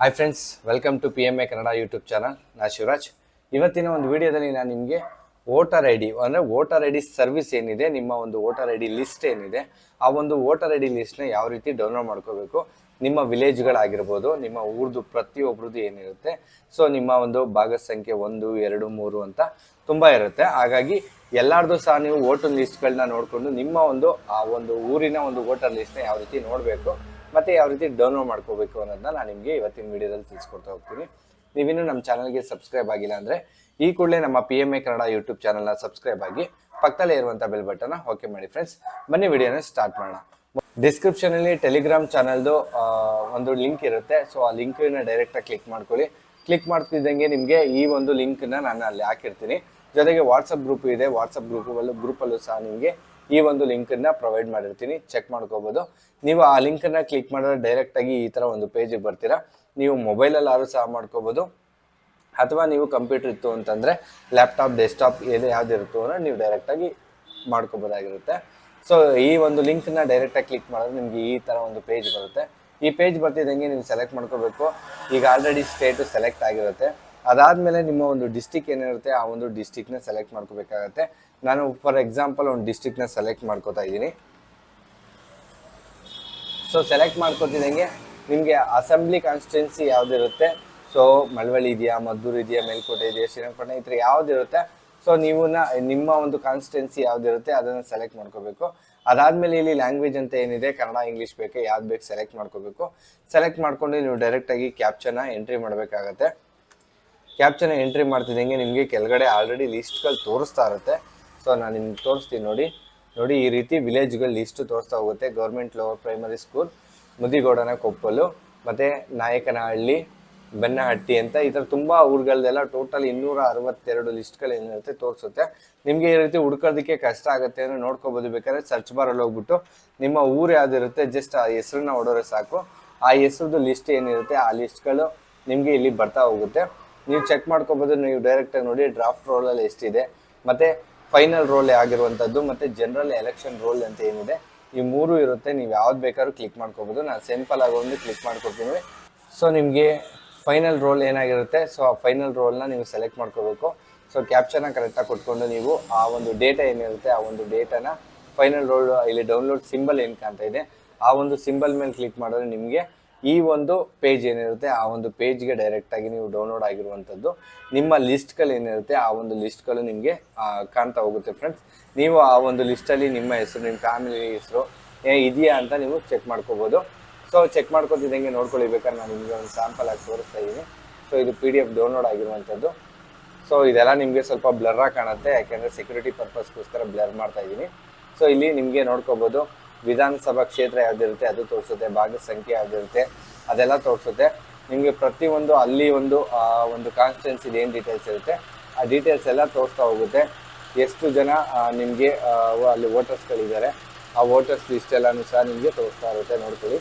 Hi friends welcome to P M A Kannada YouTube channel ನಾ ಶಿವರಾಜ್. ಇವತ್ತಿನ ಒಂದು ವಿಡಿಯೋದಲ್ಲಿ ನಾನು ನಿಮಗೆ ವೋಟರ್ ಐ ಡಿ ಅಂದರೆ ವೋಟರ್ ಐ ಡಿ ಸರ್ವಿಸ್ ಏನಿದೆ, ನಿಮ್ಮ ಒಂದು ವೋಟರ್ ಐ ಡಿ ಲಿಸ್ಟ್ ಏನಿದೆ, ಆ ಒಂದು ವೋಟರ್ ಐ ಡಿ ಲಿಸ್ಟ್ನ ಯಾವ ರೀತಿ ಡೌನ್ಲೋಡ್ ಮಾಡ್ಕೋಬೇಕು, ನಿಮ್ಮ ವಿಲೇಜ್ಗಳಾಗಿರ್ಬೋದು ನಿಮ್ಮ ಊರ್ದು ಪ್ರತಿಯೊಬ್ರದ್ದು ಏನಿರುತ್ತೆ. ಸೊ ನಿಮ್ಮ ಒಂದು ಭಾಗ ಸಂಖ್ಯೆ ಒಂದು, ಎರಡು, ಮೂರು ಅಂತ ತುಂಬ ಇರುತ್ತೆ. ಹಾಗಾಗಿ ಎಲ್ಲರದ್ದು ಸಹ ನೀವು ವೋಟರ್ ಲಿಸ್ಟ್ಗಳನ್ನ ನೋಡಿಕೊಂಡು ನಿಮ್ಮ ಒಂದು, ಆ ಒಂದು ಊರಿನ ಒಂದು ವೋಟರ್ ಲಿಸ್ಟ್ನ ಯಾವ ರೀತಿ ನೋಡಬೇಕು ಮತ್ತೆ ಯಾವ ರೀತಿ ಡೌನ್ಲೋಡ್ ಮಾಡ್ಕೋಬೇಕು ಅನ್ನೋದನ್ನ ನಾನು ನಿಮಗೆ ಇವತ್ತಿನ ವಿಡಿಯೋದಲ್ಲಿ ತಿಳಿಸ್ಕೊಡ್ತಾ ಹೋಗ್ತೀನಿ. ನೀವಿನ್ನೂ ನಮ್ಮ ಚಾನಲ್ಗೆ ಸಬ್ಸ್ಕ್ರೈಬ್ ಆಗಿಲ್ಲ ಅಂದರೆ ಈ ಕೂಡಲೇ ನಮ್ಮ P M A Kannada YouTube ಚಾನಲ್ನ ಸಬ್ಸ್ಕ್ರೈಬ್ ಆಗಿ ಪಕ್ಕದಲ್ಲೇ ಇರುವಂಥ ಬೆಲ್ ಬಟನ್ನ ಓಕೆ ಮಾಡಿ ಫ್ರೆಂಡ್ಸ್ ಬನ್ನಿ ವಿಡಿಯೋನ ಸ್ಟಾರ್ಟ್ ಮಾಡೋಣ. ಡಿಸ್ಕ್ರಿಪ್ಷನಲ್ಲಿ ಟೆಲಿಗ್ರಾಮ್ ಚಾನಲ್ದು ಒಂದು ಲಿಂಕ್ ಇರುತ್ತೆ. ಸೊ ಆ ಲಿಂಕ್ನ ಡೈರೆಕ್ಟಾಗಿ ಕ್ಲಿಕ್ ಮಾಡ್ಕೊಳ್ಳಿ. ಕ್ಲಿಕ್ ಮಾಡ್ತಿದ್ದಂಗೆ ನಿಮಗೆ ಈ ಒಂದು ಲಿಂಕ್ನ ನಾನು ಅಲ್ಲಿ ಹಾಕಿರ್ತೀನಿ. ಜೊತೆಗೆ ವಾಟ್ಸಪ್ ಗ್ರೂಪ್ ಇದೆ. ವಾಟ್ಸಪ್ ಗ್ರೂಪಲ್ಲೂ ಗ್ರೂಪಲ್ಲೂ ಸಹ ನಿಮಗೆ ಈ ಒಂದು ಲಿಂಕನ್ನು ಪ್ರೊವೈಡ್ ಮಾಡಿರ್ತೀನಿ. ಚೆಕ್ ಮಾಡ್ಕೋಬೋದು. ನೀವು ಆ ಲಿಂಕನ್ನು ಕ್ಲಿಕ್ ಮಾಡಿದ್ರೆ ಡೈರೆಕ್ಟಾಗಿ ಈ ಥರ ಒಂದು ಪೇಜಿಗೆ ಬರ್ತೀರಾ. ನೀವು ಮೊಬೈಲಲ್ಲಿ ಆದ್ರೂ ಸಹ ಮಾಡ್ಕೋಬೋದು. ಅಥವಾ ನೀವು ಕಂಪ್ಯೂಟರ್ ಇತ್ತು ಅಂತಂದರೆ ಲ್ಯಾಪ್ಟಾಪ್ ಡೆಸ್ಕ್ಟಾಪ್ ಏನೇ ಯಾವ್ದು ಇರುತ್ತೋ ಅಂದ್ರೆ ನೀವು ಡೈರೆಕ್ಟಾಗಿ ಮಾಡ್ಕೋಬೋದಾಗಿರುತ್ತೆ. ಸೊ ಈ ಒಂದು ಲಿಂಕ್ನ ಡೈರೆಕ್ಟಾಗಿ ಕ್ಲಿಕ್ ಮಾಡಿದ್ರೆ ನಿಮಗೆ ಈ ಥರ ಒಂದು ಪೇಜ್ ಬರುತ್ತೆ. ಈ ಪೇಜ್ ಬರ್ತಿದ್ದಂಗೆ ನೀವು ಸೆಲೆಕ್ಟ್ ಮಾಡ್ಕೋಬೇಕು. ಈಗ ಆಲ್ರೆಡಿ ಸ್ಟೇಟು ಸೆಲೆಕ್ಟ್ ಆಗಿರುತ್ತೆ. ಅದಾದಮೇಲೆ ನಿಮ್ಮ ಒಂದು ಡಿಸ್ಟಿಕ್ ಏನಿರುತ್ತೆ, ಆ ಒಂದು ಡಿಸ್ಟಿಕ್ನ ಸೆಲೆಕ್ಟ್ ಮಾಡ್ಕೋಬೇಕಾಗತ್ತೆ. ನಾನು ಫಾರ್ ಎಕ್ಸಾಂಪಲ್ ಒಂದು ಡಿಸ್ಟಿಕ್ನ ಸೆಲೆಕ್ಟ್ ಮಾಡ್ಕೋತಾ ಇದ್ದೀನಿ. ಸೊ ಸೆಲೆಕ್ಟ್ ಮಾಡ್ಕೋತಿದ್ದಂಗೆ ನಿಮಗೆ ಅಸೆಂಬ್ಲಿ ಕಾನ್ಸ್ಟಿಟ್ಯೂನ್ಸಿ ಯಾವುದಿರುತ್ತೆ? ಸೊ ಮಳವಳ್ಳಿ ಇದೆಯಾ, ಮದ್ದೂರು ಇದೆಯಾ, ಮೇಲ್ಕೋಟೆ ಇದೆಯಾ, ಶ್ರೀರಂಗಪಟ್ಟಣ ಈ ಥರ ಯಾವ್ದಿರುತ್ತೆ? ಸೊ ನೀವು ನಿಮ್ಮ ಒಂದು ಕಾನ್ಸ್ಟಿಟ್ಯೂನ್ಸಿ ಯಾವ್ದಿರುತ್ತೆ, ಅದನ್ನು ಸೆಲೆಕ್ಟ್ ಮಾಡ್ಕೋಬೇಕು. ಅದಾದಮೇಲೆ ಇಲ್ಲಿ ಲ್ಯಾಂಗ್ವೇಜ್ ಅಂತ ಏನಿದೆ, ಕನ್ನಡ ಇಂಗ್ಲೀಷ್ ಬೇಕು, ಯಾವ್ದು ಬೇಕು ಸೆಲೆಕ್ಟ್ ಮಾಡ್ಕೋಬೇಕು. ಸೆಲೆಕ್ಟ್ ಮಾಡ್ಕೊಂಡು ನೀವು ಡೈರೆಕ್ಟಾಗಿ ನ ಎಂಟ್ರಿ ಮಾಡಬೇಕಾಗತ್ತೆ. ಕ್ಯಾಪ್ಚನ ಎಂಟ್ರಿ ಮಾಡ್ತಿದ್ದಂಗೆ ನಿಮಗೆ ಕೆಳಗಡೆ ಆಲ್ರೆಡಿ ಲಿಸ್ಟ್ಗಳು ತೋರಿಸ್ತಾ ಇರುತ್ತೆ. ಸೊ ನಾನು ನಿಮ್ಗೆ ತೋರಿಸ್ತೀನಿ ನೋಡಿ. ನೋಡಿ, ಈ ರೀತಿ ವಿಲೇಜ್ಗಳು ಲಿಸ್ಟ್ ತೋರಿಸ್ತಾ ಹೋಗುತ್ತೆ. Government lower primary school Mudigowdana Koppalu, ಮತ್ತು ನಾಯಕನಹಳ್ಳಿ, ಬೆನ್ನಹಟ್ಟಿ ಅಂತ ಈ ಥರ ತುಂಬ ಊರುಗಳದೆಲ್ಲ ಟೋಟಲ್ ಇನ್ನೂರ ಅರವತ್ತೆರಡು ಲಿಸ್ಟ್ಗಳು ಏನಿರುತ್ತೆ ತೋರಿಸುತ್ತೆ. ನಿಮಗೆ ಈ ರೀತಿ ಹುಡ್ಕೋದಕ್ಕೆ ಕಷ್ಟ ಆಗುತ್ತೆ ಅಂದರೆ ನೋಡ್ಕೋಬೋದು. ಬೇಕಾದ್ರೆ ಸರ್ಚ್ ಬಾರಲ್ಲಿ ಹೋಗ್ಬಿಟ್ಟು ನಿಮ್ಮ ಊರು ಯಾವುದಿರುತ್ತೆ ಜಸ್ಟ್ ಆ ಹೆಸ್ರನ್ನ ಹೊಡೋರೆ ಸಾಕು. ಆ ಹೆಸ್ರದ್ದು ಲಿಸ್ಟ್ ಏನಿರುತ್ತೆ ಆ ಲಿಸ್ಟ್ಗಳು ನಿಮಗೆ ಇಲ್ಲಿ ಬರ್ತಾ ಹೋಗುತ್ತೆ. ನೀವು ಚೆಕ್ ಮಾಡ್ಕೋಬೋದು, ನೀವು ಡೈರೆಕ್ಟಾಗಿ ನೋಡಿ ಡ್ರಾಫ್ಟ್ ರೋಲಲ್ಲಿ ಎಷ್ಟಿದೆ. ಮತ್ತು ಫೈನಲ್ ರೋಲ್ ಆಗಿರುವಂಥದ್ದು, ಮತ್ತು ಜನರಲ್ ಎಲೆಕ್ಷನ್ ರೋಲ್ ಅಂತ ಏನಿದೆ, ಈ ಮೂರು ಇರುತ್ತೆ. ನೀವು ಯಾವ್ದು ಬೇಕಾದ್ರೂ ಕ್ಲಿಕ್ ಮಾಡ್ಕೋಬೋದು. ನಾನು ಸಿಂಪಲ್ ಆಗಿ ಒಂದು ಕ್ಲಿಕ್ ಮಾಡ್ಕೊತೀನಿ ಸೊ ನಿಮಗೆ ಫೈನಲ್ ರೋಲ್ ಏನಾಗಿರುತ್ತೆ? ಸೊ ಆ ಫೈನಲ್ ರೋಲ್ನ ನೀವು ಸೆಲೆಕ್ಟ್ ಮಾಡ್ಕೋಬೇಕು. ಸೊ ಕ್ಯಾಪ್ಚರ್ನ ಕರೆಕ್ಟಾಗಿ ಕೊಟ್ಕೊಂಡು ನೀವು ಆ ಒಂದು ಡೇಟಾ ಏನಿರುತ್ತೆ, ಆ ಒಂದು ಡೇಟಾನ ಫೈನಲ್ ರೋಲ್ ಇಲ್ಲಿ ಡೌನ್ಲೋಡ್ ಸಿಂಬಲ್ ಏನು ಕಾಣ್ತಾ ಇದೆ, ಆ ಒಂದು ಸಿಂಬಲ್ ಮೇಲೆ ಕ್ಲಿಕ್ ಮಾಡಿದ್ರೆ ನಿಮಗೆ ಈ ಒಂದು ಪೇಜ್ ಏನಿರುತ್ತೆ, ಆ ಒಂದು ಪೇಜ್ಗೆ ಡೈರೆಕ್ಟಾಗಿ ನೀವು ಡೌನ್ಲೋಡ್ ಆಗಿರುವಂಥದ್ದು, ನಿಮ್ಮ ಲಿಸ್ಟ್ಗಳು ಏನಿರುತ್ತೆ, ಆ ಒಂದು ಲಿಸ್ಟ್ಗಳು ನಿಮಗೆ ಕಾಣ್ತಾ ಹೋಗುತ್ತೆ ಫ್ರೆಂಡ್ಸ್ ನೀವು ಆ ಒಂದು ಲಿಸ್ಟಲ್ಲಿ ನಿಮ್ಮ ಹೆಸರು, ನಿಮ್ಮ ಫ್ಯಾಮಿಲಿ ಹೆಸರು ಇದೆಯಾ ಅಂತ ನೀವು ಚೆಕ್ ಮಾಡ್ಕೋಬೋದು. ಸೊ ಚೆಕ್ ಮಾಡ್ಕೊತಿದ್ದಂಗೆ ನೋಡ್ಕೊಳ್ಳಿ, ಬೇಕಾದ್ರೆ ನಾನು ನಿಮಗೆ ಒಂದು ಸ್ಯಾಂಪಲ್ ಆಗಿ ತೋರಿಸ್ತಾ ಇದ್ದೀನಿ. ಸೊ ಇದು ಪಿ ಡಿ ಎಫ್ ಡೌನ್ಲೋಡ್ ಆಗಿರುವಂಥದ್ದು. ಸೊ ಇದೆಲ್ಲ ನಿಮಗೆ ಸ್ವಲ್ಪ ಬ್ಲರ್ ಆಗಿ ಕಾಣುತ್ತೆ, ಯಾಕೆಂದರೆ ಸೆಕ್ಯೂರಿಟಿ ಪರ್ಪಸ್ಗೋಸ್ಕರ ಬ್ಲರ್ ಮಾಡ್ತಾ ಇದ್ದೀನಿ. ಸೊ ಇಲ್ಲಿ ನಿಮಗೆ ನೋಡ್ಕೋಬೋದು. ವಿಧಾನಸಭಾ ಕ್ಷೇತ್ರ ಯಾವ್ದಿರುತ್ತೆ, ಅದು ತೋರಿಸುತ್ತೆ ಭಾಗ ಸಂಖ್ಯೆ ಯಾವ್ದಿರುತ್ತೆ, ಅದೆಲ್ಲ ತೋರಿಸುತ್ತೆ. ನಿಮಗೆ ಪ್ರತಿಯೊಂದು ಅಲ್ಲಿ ಒಂದು ಒಂದು ಕಾನ್ಸ್ಟಿಟ್ಯೂನ್ಸಿದು ಏನು ಡೀಟೇಲ್ಸ್ ಇರುತ್ತೆ, ಆ ಡೀಟೇಲ್ಸ್ ಎಲ್ಲ ತೋರಿಸ್ತಾ ಹೋಗುತ್ತೆ. ಎಷ್ಟು ಜನ ನಿಮಗೆ ಅಲ್ಲಿ ವೋಟರ್ಸ್ಗಳಿದ್ದಾರೆ ಆ ವೋಟರ್ಸ್ ಲಿಸ್ಟ್ ಎಲ್ಲನೂ ಸಹ ನಿಮಗೆ ತೋರಿಸ್ತಾ ಇರುತ್ತೆ, ನೋಡ್ಕೊಳ್ಳಿ.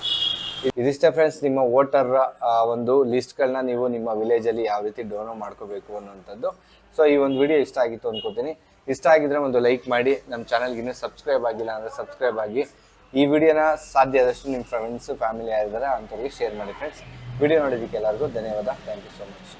ಇದಿಷ್ಟೇ ಫ್ರೆಂಡ್ಸ್ ನಿಮ್ಮ ವೋಟರ್ ಒಂದು ಲಿಸ್ಟ್ಗಳನ್ನ ನೀವು ನಿಮ್ಮ ವಿಲೇಜಲ್ಲಿ ಯಾವ ರೀತಿ ಡೌನ್ಲೋಡ್ ಮಾಡ್ಕೋಬೇಕು ಅನ್ನೋಂಥದ್ದು ಸೊ ಈ ಒಂದು ವಿಡಿಯೋ ಇಷ್ಟ ಆಗಿತ್ತು ಅನ್ಕೋತೀನಿ. ಇಷ್ಟ ಆಗಿದ್ರೆ ಒಂದು ಲೈಕ್ ಮಾಡಿ, ನಮ್ಮ ಚಾನಲ್ಗೆ ಇನ್ನೂ ಸಬ್ಸ್ಕ್ರೈಬ್ ಆಗಿಲ್ಲ ಅಂದರೆ ಸಬ್ಸ್ಕ್ರೈಬ್ ಆಗಿ. ಈ ವಿಡಿಯೋನ ಸಾಧ್ಯ ಆದಷ್ಟು ನಿಮ್ಮ ಫ್ರೆಂಡ್ಸು ಫ್ಯಾಮಿಲಿ ಯಾರಿದ್ದಾರೆ ಅಂಥವ್ರಿಗೆ ಶೇರ್ ಮಾಡಿ ಫ್ರೆಂಡ್ಸ್ ವಿಡಿಯೋ ನೋಡಿದ್ದಕ್ಕೆ ಎಲ್ಲರಿಗೂ ಧನ್ಯವಾದ. Thank you so much